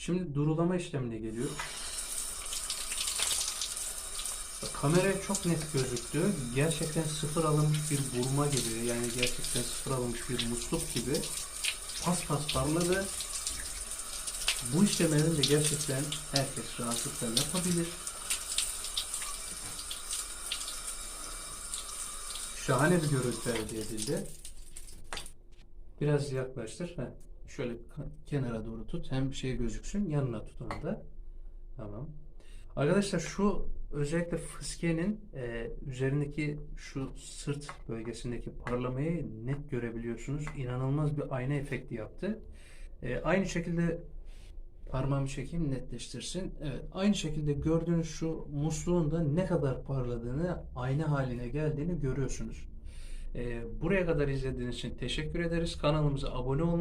Şimdi durulama işlemine geliyor. Kameraya çok net gözüktü. Gerçekten sıfır alınmış bir burma gibi yani gerçekten sıfır alınmış bir musluk gibi pas pas parladı. Bu işlemlerin de gerçekten herkes rahatlıkla yapabilir. Şahane bir görüntü elde edildi. Biraz yaklaştır. Heh. Şöyle kenara doğru tut. Hem şey gözüksün. Yanına tut onu da. Tamam. Arkadaşlar şu özellikle fıskenin e, üzerindeki şu sırt bölgesindeki parlamayı net görebiliyorsunuz. İnanılmaz bir ayna efekti yaptı. E, aynı şekilde parmağımı çekeyim netleştirsin. Evet, aynı şekilde gördüğünüz şu musluğun da ne kadar parladığını, ayna haline geldiğini görüyorsunuz. E, buraya kadar izlediğiniz için teşekkür ederiz. Kanalımıza abone olmayı